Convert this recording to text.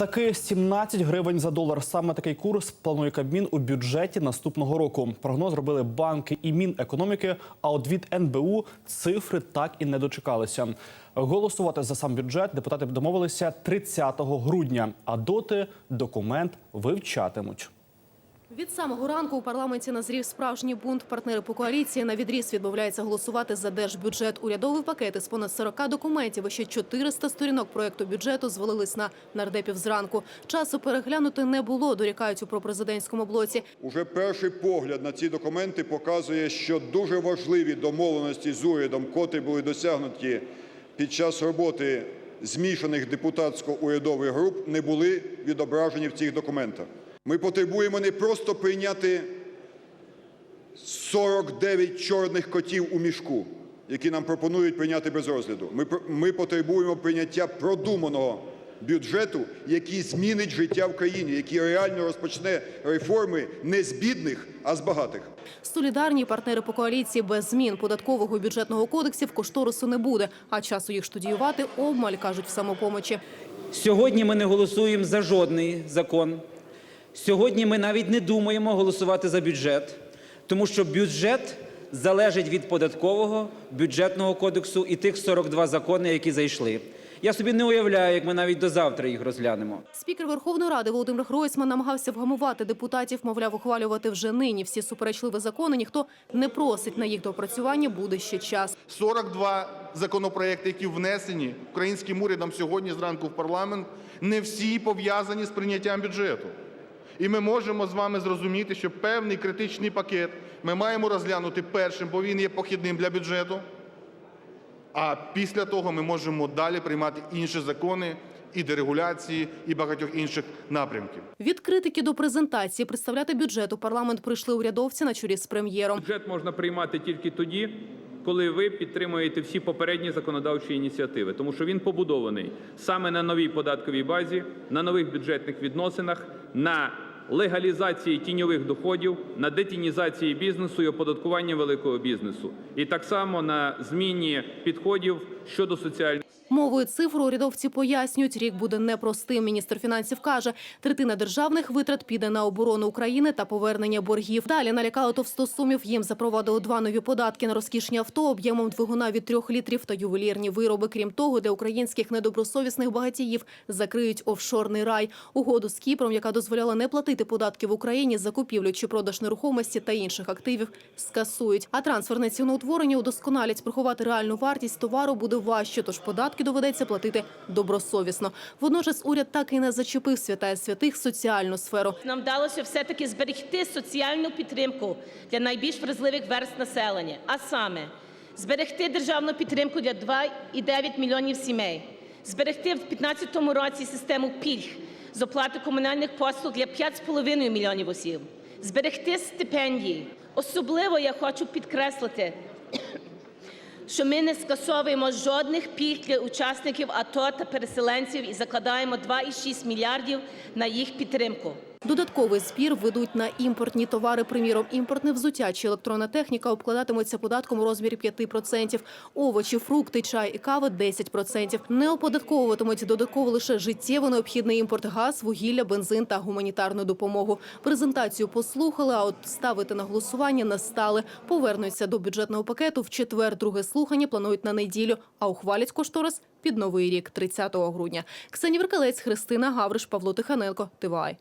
Таки 17 гривень за долар. Саме такий курс планує Кабмін у бюджеті наступного року. Прогноз робили банки і Мінекономіки. А от від НБУ цифри так і не дочекалися. Голосувати за сам бюджет депутати домовилися 30 грудня. А доти документ вивчатимуть. Від самого ранку у парламенті назрів справжній бунт. Партнери по коаліції на відріз відмовляються голосувати за держбюджет. Урядовий пакет із понад 40 документів ще 400 сторінок проекту бюджету звалились на нардепів зранку. Часу переглянути не було. Дорікають у пропрезидентському блоці. Уже перший погляд на ці документи показує, що дуже важливі домовленості з урядом, котрі були досягнуті під час роботи змішаних депутатсько-урядових груп, не були відображені в цих документах. Ми потребуємо не просто прийняти 49 чорних котів у мішку, які нам пропонують прийняти без розгляду. Ми, ми потребуємо прийняття продуманого бюджету, який змінить життя в країні, який реально розпочне реформи не з бідних, а з багатих. Солідарні партнери по коаліції без змін податкового і бюджетного кодексів кошторису не буде. А часу їх штудіювати обмаль, кажуть в самопомочі. Сьогодні ми не голосуємо за жодний закон. Сьогодні ми навіть не думаємо голосувати за бюджет, тому що бюджет залежить від податкового, бюджетного кодексу і тих 42 закони, які зайшли. Я собі не уявляю, як ми навіть до завтра їх розглянемо. Спікер Верховної Ради Володимир Гройсман намагався вгамувати депутатів, мовляв, ухвалювати вже нині всі суперечливі закони. Ніхто не просить на їх допрацювання. Буде ще час. 42 законопроекти, які внесені українським урядом сьогодні зранку в парламент, не всі пов'язані з прийняттям бюджету. І ми можемо з вами зрозуміти, що певний критичний пакет ми маємо розглянути першим, бо він є похідним для бюджету. А після того ми можемо далі приймати інші закони і дерегуляції, і багатьох інших напрямків. Від критики до презентації представляти бюджет у парламент прийшли урядовці на чолі з прем'єром. Бюджет можна приймати тільки тоді, коли ви підтримуєте всі попередні законодавчі ініціативи, тому що він побудований саме на новій податковій базі, на нових бюджетних відносинах, на легалізації тіньових доходів, на детінізації бізнесу і оподаткування великого бізнесу, і так само на зміні підходів щодо соціальної. Мовою цифр урядовці пояснюють, рік буде непростим. Міністр фінансів каже, третина державних витрат піде на оборону України та повернення боргів. Далі налякали товстосумів. Їм запровадили два нові податки на розкішні авто об'ємом двигуна від трьох літрів та ювелірні вироби. Крім того, для українських недобросовісних багатіїв закриють офшорний рай. Угоду з Кіпром, яка дозволяла не платити податки в Україні, закупівлю чи продаж нерухомості та інших активів, скасують. А трансферне ціноутворення удосконалять. Приховати реальну вартість товару буде важче, тож податки доведеться платити добросовісно. Водночас уряд так і не зачепив святая святих соціальну сферу. Нам вдалося все-таки зберегти соціальну підтримку для найбільш вразливих верст населення, а саме зберегти державну підтримку для 2,9 мільйонів сімей, зберегти в 2015 році систему пільг з оплати комунальних послуг для 5,5 мільйонів осіб, зберегти стипендії. Особливо я хочу підкреслити, що ми не скасовуємо жодних пільг для учасників АТО та переселенців і закладаємо 2,6 мільярдів на їх підтримку. Додатковий збір ведуть на імпортні товари. Приміром, імпортне взуття чи електронна техніка обкладатимуться податком у розмірі 5%. Овочі, фрукти, чай і кава – 10%. Не оподатковуватимуть додатково лише життєво необхідний імпорт газ, вугілля, бензин та гуманітарну допомогу. Презентацію послухали, а от ставити на голосування не стали. Повернуться до бюджетного пакету в четвер. Друге слухання планують на неділю, а ухвалять кошторис під новий рік, 30 грудня. Ксенія Веркалець, Христина Гавриш, Павло Тиханенко, ТВАЙ.